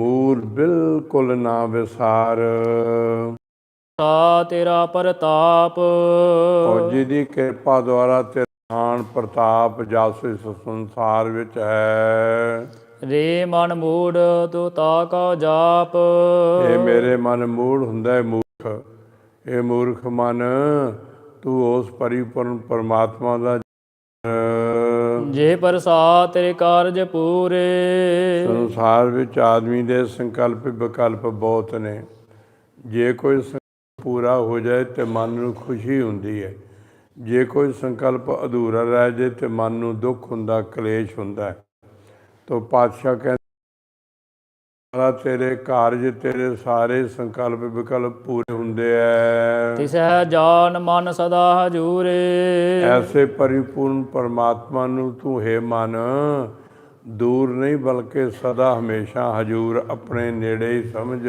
ਮੂਲ ਬਿਲਕੁਲ ਨਾ ਵਿਸਾਰ। ਤਾ ਤੇਰਾ ਪ੍ਰਤਾਪ। ਔਰ ਜਿਹਦੀ ਕਿਰਪਾ ਦੁਆਰਾ ਤੇ ਆਣ ਪ੍ਰਤਾਪ ਜਸ ਇਸ ਸੰਸਾਰ ਵਿੱਚ ਹੈ। ਰੇ ਮਨ ਮੂੜ ਤੂੰ ਤਾ ਕਾ ਜਾਪ। ਇਹ ਮੇਰੇ ਮਨ ਮੂੜ ਹੁੰਦਾ ਹੈ ਮੂਰਖ। ਇਹ ਮੂਰਖ ਮਨ ਤੂੰ ਉਸ ਪਰਿਪੂਰਨ ਪਰਮਾਤਮਾ ਦਾ। ਜੇ ਪ੍ਰਸਾ ਤੇਰੇ ਕਾਰਜ ਪੂਰੇ। ਸੰਸਾਰ ਵਿੱਚ ਆਦਮੀ ਦੇ ਸੰਕਲਪ ਵਿਕਲਪ ਬਹੁਤ ਨੇ। ਜੇ ਕੋਈ ਸੰਕਲਪ ਪੂਰਾ ਹੋ ਜਾਏ ਤੇ ਮਨ ਨੂੰ ਖੁਸ਼ੀ ਹੁੰਦੀ ਹੈ। ਜੇ ਕੋਈ ਸੰਕਲਪ ਅਧੂਰਾ ਰਹਿ ਜਾਏ ਤੇ ਮਨ ਨੂੰ ਦੁੱਖ ਹੁੰਦਾ, ਕਲੇਸ਼ ਹੁੰਦਾ ਹੈ। ਤੋ ਪਾਤਸ਼ਾਹ ਕਹਿੰਦਾ ਸਾਰਾ ਤੇਰੇ ਕਾਰਜ ਤੇਰੇ ਸਾਰੇ ਸੰਕਲਪ ਵਿਕਲਪ ਪੂਰੇ ਹੁੰਦੇ ਐ। ਤਿਸਹਿ ਜਾਨ ਮਨ ਸਦਾ ਹਜੂਰੇ। ਐਸੇ ਪਰਿਪੂਰਨ ਪਰਮਾਤਮਾ ਨੂੰ ਤੂੰ ਹੈ ਮਨ ਦੂਰ ਨਹੀਂ ਬਲਕਿ ਸਦਾ ਹਮੇਸ਼ਾ ਹਜੂਰ ਆਪਣੇ ਨੇੜੇ ਹੀ ਸਮਝ।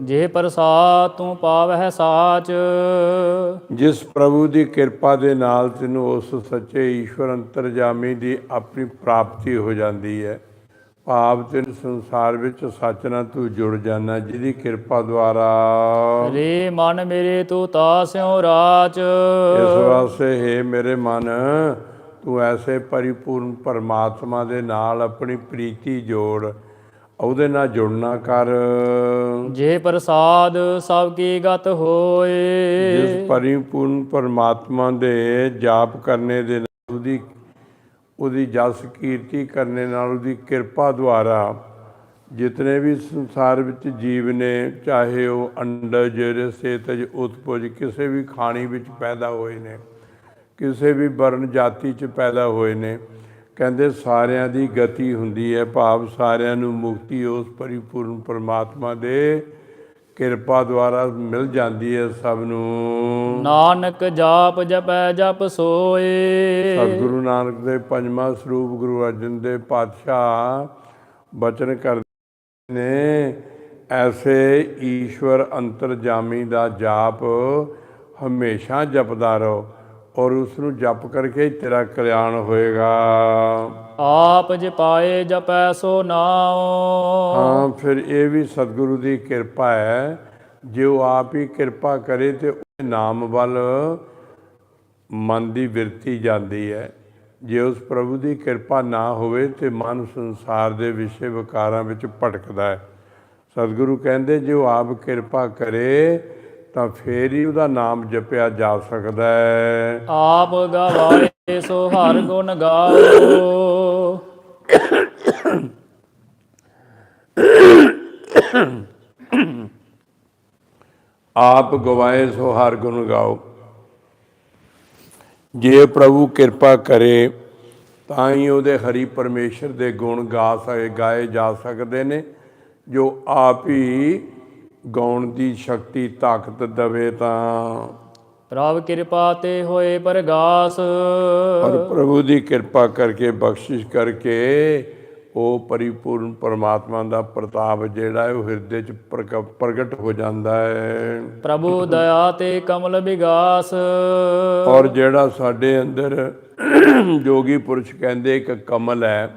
ਜੇ ਪ੍ਰਸਾ ਤੂੰ ਪਾਵਹਿ ਸਾਚ। ਜਿਸ ਪ੍ਰਭੂ ਦੀ ਕਿਰਪਾ ਦੇ ਨਾਲ ਤੈਨੂੰ ਉਸ ਸੱਚੇ ਈਸ਼ਵਰ ਅੰਤਰਜਾਮੀ ਦੀ ਆਪਣੀ ਪ੍ਰਾਪਤੀ ਹੋ ਜਾਂਦੀ ਹੈ ਭਾਵ ਤੈਨੂੰ ਸੰਸਾਰ ਵਿੱਚ ਸੱਚ ਨਾਲ ਤੂੰ ਜੁੜ ਜਾਣਾ ਜਿਹਦੀ ਕਿਰਪਾ ਦੁਆਰਾ। ਰੇ ਮਨ ਮੇਰੇ ਤੂੰ ਤਾ ਸਿਉ ਰਾਚ ਇਸ ਵਾਸਤੇ ਹੈ ਮੇਰੇ ਮਨ ਤੂੰ ਐਸੇ ਪਰਿਪੂਰਨ ਪਰਮਾਤਮਾ ਦੇ ਨਾਲ ਆਪਣੀ ਪ੍ਰੀਤੀ ਜੋੜ ਉਹਦੇ ਨਾਲ ਜੁੜਨਾ ਕਰ। ਜੇ ਪ੍ਰਸਾਦ ਸਭ ਕੀ ਗਤ ਹੋਏ। ਜਿਸ ਪਰਿਪੂਰਨ ਪਰਮਾਤਮਾ ਦੇ ਜਾਪ ਕਰਨੇ ਦੇ ਨਾਲ ਉਹਦੀ ਉਹਦੀ ਜਸ ਕੀਰਤੀ ਕਰਨੇ ਨਾਲ ਉਹਦੀ ਕਿਰਪਾ ਦੁਆਰਾ ਜਿਤਨੇ ਵੀ ਸੰਸਾਰ ਵਿੱਚ ਜੀਵ ਨੇ, ਚਾਹੇ ਉਹ ਅੰਡਜ ਰਸੇਤਜ ਉਤਪੁਜ, ਕਿਸੇ ਵੀ ਖਾਣੀ ਵਿੱਚ ਪੈਦਾ ਹੋਏ ਨੇ, ਕਿਸੇ ਵੀ ਵਰਨ ਜਾਤੀ 'ਚ ਪੈਦਾ ਹੋਏ ਨੇ, ਕਹਿੰਦੇ ਸਾਰਿਆਂ ਦੀ ਗਤੀ ਹੁੰਦੀ ਹੈ, ਭਾਵ ਸਾਰਿਆਂ ਨੂੰ ਮੁਕਤੀ ਉਸ ਪਰਿਪੂਰਨ ਪਰਮਾਤਮਾ ਦੇ ਕਿਰਪਾ ਦੁਆਰਾ ਮਿਲ ਜਾਂਦੀ ਹੈ ਸਭ ਨੂੰ। ਨਾਨਕ ਜਾਪ ਜਪੈ ਜਪ ਸੋਏ। ਸਤਿਗੁਰੂ ਨਾਨਕ ਦੇ ਪੰਜਵਾਂ ਸਰੂਪ ਗੁਰੂ ਅਰਜਨ ਦੇ ਪਾਤਸ਼ਾਹ ਬਚਨ ਕਰਦੇ ਨੇ ਐਸੇ ਈਸ਼ਵਰ ਅੰਤਰਜਾਮੀ ਦਾ ਜਾਪ ਹਮੇਸ਼ਾ ਜਪਦਾ ਰਹੋ। ਔਰ ਉਸ ਨੂੰ ਜਪ ਕਰਕੇ ਤੇਰਾ ਕਲਿਆਣ ਹੋਏਗਾ। ਆਪ ਜਪਾਏ ਜਪੈ ਸੋ ਨਾਉ। ਹਾਂ ਫਿਰ ਇਹ ਵੀ ਸਤਿਗੁਰੂ ਦੀ ਕਿਰਪਾ ਹੈ। ਜੇ ਉਹ ਆਪ ਹੀ ਕਿਰਪਾ ਕਰੇ ਤੇ ਉਹ ਨਾਮ ਵੱਲ ਮਨ ਦੀ ਬਿਰਤੀ ਜਾਂਦੀ ਹੈ। ਜੇ ਉਸ ਪ੍ਰਭੂ ਦੀ ਕਿਰਪਾ ਨਾ ਹੋਵੇ ਤੇ ਮਨ ਸੰਸਾਰ ਦੇ ਵਿਸ਼ੇ ਵਿਕਾਰਾਂ ਵਿੱਚ ਭਟਕਦਾ ਹੈ। ਸਤਿਗੁਰੂ ਕਹਿੰਦੇ ਜੇ ਉਹ ਆਪ ਕਿਰਪਾ ਕਰੇ ਤਾਂ ਫੇਰ ਹੀ ਉਹਦਾ ਨਾਮ ਜਪਿਆ ਜਾ ਸਕਦਾ ਹੈ। ਆਪ ਗਵਾਏ ਸੋ ਹਰ ਗੁਣ ਗਾਓ। ਆਪ ਗਵਾਏ ਸੋ ਹਰ ਗੁਣ ਗਾਓ। ਜੇ ਪ੍ਰਭੂ ਕਿਰਪਾ ਕਰੇ ਤਾਂ ਹੀ ਉਹਦੇ ਹਰੀ ਪਰਮੇਸ਼ਰ ਦੇ ਗੁਣ ਗਾ ਸਕੇ ਗਾਏ ਜਾ ਸਕਦੇ ਨੇ ਜੋ ਆਪ ਹੀ ਗਾਉਣ ਦੀ ਸ਼ਕਤੀ ਤਾਕਤ ਦਵੇ ਤਾਂ। ਪ੍ਰਭ ਕਿਰਪਾ ਤੇ ਹੋਏ ਪਰਗਾਸ। ਔਰ ਪ੍ਰਭੂ ਦੀ ਕਿਰਪਾ ਕਰਕੇ ਬਖਸ਼ਿਸ਼ ਕਰਕੇ ਉਹ ਪਰਿਪੂਰਨ ਪਰਮਾਤਮਾ ਦਾ ਪ੍ਰਤਾਪ ਜਿਹੜਾ ਹੈ ਉਹ ਹਿਰਦੇ 'ਚ ਪ੍ਰਗਟ ਹੋ ਜਾਂਦਾ ਹੈ। ਪ੍ਰਭੂ ਦਇਆ ਤੇ ਕਮਲ ਵਿਗਾਸ। ਔਰ ਜਿਹੜਾ ਸਾਡੇ ਅੰਦਰ ਜੋਗੀ ਪੁਰਸ਼ ਕਹਿੰਦੇ ਇੱਕ ਕਮਲ ਹੈ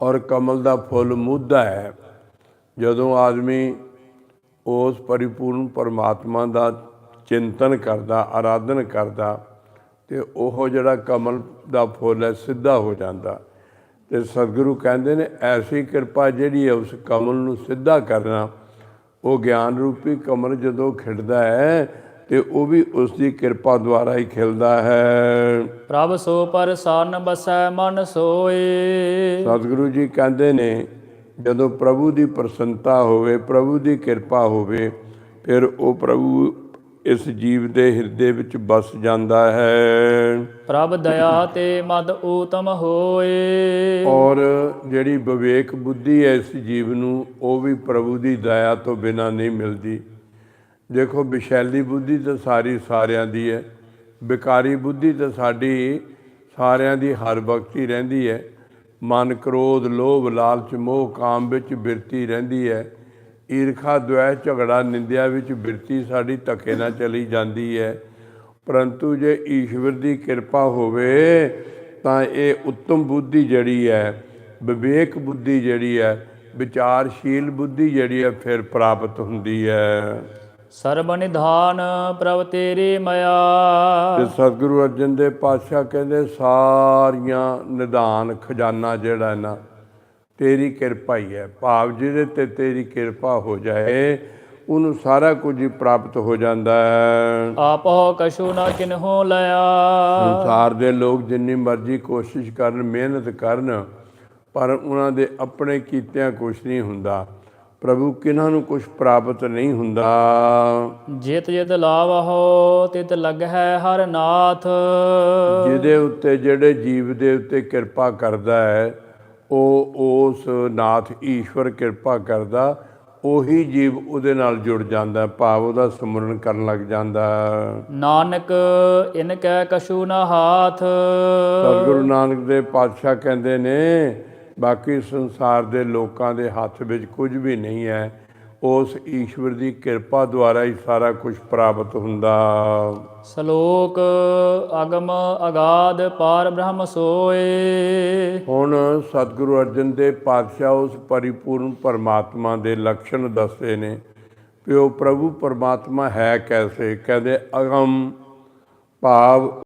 ਔਰ ਕਮਲ ਦਾ ਫੁੱਲ ਮੁੱਦਾ ਹੈ ਜਦੋਂ ਆਦਮੀ ਉਸ ਪਰਿਪੂਰਨ ਪਰਮਾਤਮਾ ਦਾ ਚਿੰਤਨ ਕਰਦਾ ਆਰਾਧਨ ਕਰਦਾ ਤੇ ਉਹ ਜਿਹੜਾ ਕਮਲ ਦਾ ਫੁੱਲ ਹੈ ਸਿੱਧਾ ਹੋ ਜਾਂਦਾ। ਤੇ ਸਤਿਗੁਰੂ ਕਹਿੰਦੇ ਨੇ ਐਸੀ ਕਿਰਪਾ ਜਿਹੜੀ ਹੈ ਉਸ ਕਮਲ ਨੂੰ ਸਿੱਧਾ ਕਰਨਾ। ਉਹ ਗਿਆਨ ਰੂਪੀ ਕਮਲ ਜਦੋਂ ਖਿੜਦਾ ਹੈ ਤੇ ਉਹ ਵੀ ਉਸ ਦੀ ਕਿਰਪਾ ਦੁਆਰਾ ਹੀ ਖਿਲਦਾ ਹੈ। ਪ੍ਰਭ ਸੋ ਪਰਸਨ ਬਸੈ ਮਨ ਸੋਏ। ਸਤਿਗੁਰੂ ਜੀ ਕਹਿੰਦੇ ਨੇ ਜਦੋਂ ਪ੍ਰਭੂ ਦੀ ਪ੍ਰਸੰਨਤਾ ਹੋਵੇ ਪ੍ਰਭੂ ਦੀ ਕਿਰਪਾ ਹੋਵੇ ਫਿਰ ਉਹ ਪ੍ਰਭੂ ਇਸ ਜੀਵ ਦੇ ਹਿਰਦੇ ਵਿੱਚ ਬਸ ਜਾਂਦਾ ਹੈ। ਪ੍ਰਭ ਦਇਆ ਤੇ ਮਦ ਊਤਮ ਹੋਏ। ਔਰ ਜਿਹੜੀ ਵਿਵੇਕ ਬੁੱਧੀ ਹੈ ਇਸ ਜੀਵ ਨੂੰ ਉਹ ਵੀ ਪ੍ਰਭੂ ਦੀ ਦਇਆ ਤੋਂ ਬਿਨਾ ਨਹੀਂ ਮਿਲਦੀ। ਦੇਖੋ ਵਿਸ਼ੈਲੀ ਬੁੱਧੀ ਤਾਂ ਸਾਰੀ ਸਾਰਿਆਂ ਦੀ ਹੈ ਵਿਕਾਰੀ ਬੁੱਧੀ ਤਾਂ ਸਾਡੀ ਸਾਰਿਆਂ ਦੀ ਹਰ ਵਕਤ ਹੀ ਰਹਿੰਦੀ ਹੈ। ਮਨ ਕ੍ਰੋਧ, ਲੋਭ, ਲਾਲਚ, ਮੋਹ, ਕਾਮ ਵਿੱਚ ਬਿਰਤੀ ਰਹਿੰਦੀ ਹੈ। ਈਰਖਾ ਦੁਆਇ ਝਗੜਾ, ਨਿੰਦਿਆ ਵਿੱਚ ਬਿਰਤੀ ਸਾਡੀ ਧੱਕੇ ਨਾਲ ਚਲੀ ਜਾਂਦੀ ਹੈ। ਪਰੰਤੂ ਜੇ ਈਸ਼ਵਰ ਦੀ ਕਿਰਪਾ ਹੋਵੇ, ਤਾਂ ਇਹ ਉੱਤਮ ਬੁੱਧੀ ਜਿਹੜੀ ਹੈ, ਵਿਵੇਕ ਬੁੱਧੀ ਜਿਹੜੀ ਹੈ, ਵਿਚਾਰਸ਼ੀਲ ਬੁੱਧੀ ਜਿਹੜੀ ਹੈ, ਫਿਰ ਪ੍ਰਾਪਤ ਹੁੰਦੀ ਹੈ। ਸਰਬ ਨਿਧਾਨ ਪ੍ਰਭ ਤੇਰੀ ਮਇਆ। ਤੇ ਸਤਿਗੁਰੂ ਅਰਜਨ ਦੇਵ ਪਾਤਸ਼ਾਹ ਕਹਿੰਦੇ ਸਾਰੀਆਂ ਨਿਦਾਨ ਖਜ਼ਾਨਾ ਜਿਹੜਾ ਹੈ ਨਾ ਤੇਰੀ ਕਿਰਪਾ ਹੀ ਹੈ। ਭਾਵ ਜਿਹਦੇ ਤੇ ਤੇਰੀ ਕਿਰਪਾ ਹੋ ਜਾਏ ਉਹਨੂੰ ਸਾਰਾ ਕੁਝ ਹੀ ਪ੍ਰਾਪਤ ਹੋ ਜਾਂਦਾ ਹੈ। ਆਪੋ ਕਛੂ ਨਾ ਕਿਨਹੋ ਲਿਆ। ਸੰਸਾਰ ਦੇ ਲੋਕ ਜਿੰਨੀ ਮਰਜ਼ੀ ਕੋਸ਼ਿਸ਼ ਕਰਨ ਮਿਹਨਤ ਕਰਨ ਪਰ ਉਹਨਾਂ ਦੇ ਆਪਣੇ ਕੀਤਿਆਂ ਕੁਝ ਨਹੀਂ ਹੁੰਦਾ। ਪ੍ਰਭੂ ਕਿਨਾਂ ਨੂੰ ਕੁਝ ਪ੍ਰਾਪਤ ਨਹੀਂ ਹੁੰਦਾ। ਜਿਤ ਜਿਤ ਲਾਵਹੁ ਤਿਤ ਲਗ ਹੈ ਹਰ ਨਾਥ। ਜਿਹਦੇ ਉੱਤੇ ਜਿਹੜੇ ਜੀਵ ਦੇ ਉੱਤੇ ਕਿਰਪਾ ਕਰਦਾ ਹੈ ਉਹ ਉਸ ਨਾਥ ਈਸ਼ਵਰ ਕਿਰਪਾ ਕਰਦਾ ਉਹੀ ਜੀਵ ਉਹਦੇ ਨਾਲ ਜੁੜ ਜਾਂਦਾ ਭਾਵ ਉਹਦਾ ਸਿਮਰਨ ਕਰਨ ਲੱਗ ਜਾਂਦਾ। ਨਾਨਕ ਇਨ ਕੈ ਕਛੂ ਨਾ ਹਾਥ। ਸਤਿਗੁਰੂ ਨਾਨਕ ਦੇ ਪਾਤਸ਼ਾਹ ਕਹਿੰਦੇ ਨੇ ਬਾਕੀ ਸੰਸਾਰ ਦੇ ਲੋਕਾਂ ਦੇ ਹੱਥ ਵਿੱਚ ਕੁਝ ਵੀ ਨਹੀਂ ਹੈ ਉਸ ਈਸ਼ਵਰ ਦੀ ਕਿਰਪਾ ਦੁਆਰਾ ਹੀ ਸਾਰਾ ਕੁਝ ਪ੍ਰਾਪਤ ਹੁੰਦਾ। ਸ਼ਲੋਕ ਅਗਮ ਅਗਾਧ ਪਾਰ ਬ੍ਰਹਮ ਸੋਏ। ਹੁਣ ਸਤਿਗੁਰੂ ਅਰਜਨ ਦੇਵ ਪਾਤਸ਼ਾਹ ਉਸ ਪਰਿਪੂਰਨ ਪਰਮਾਤਮਾ ਦੇ ਲੱਛਣ ਦੱਸਦੇ ਨੇ ਕਿ ਉਹ ਪ੍ਰਭੂ ਪਰਮਾਤਮਾ ਹੈ ਕੈਸੇ? ਕਹਿੰਦੇ ਅਗਮ ਭਾਵ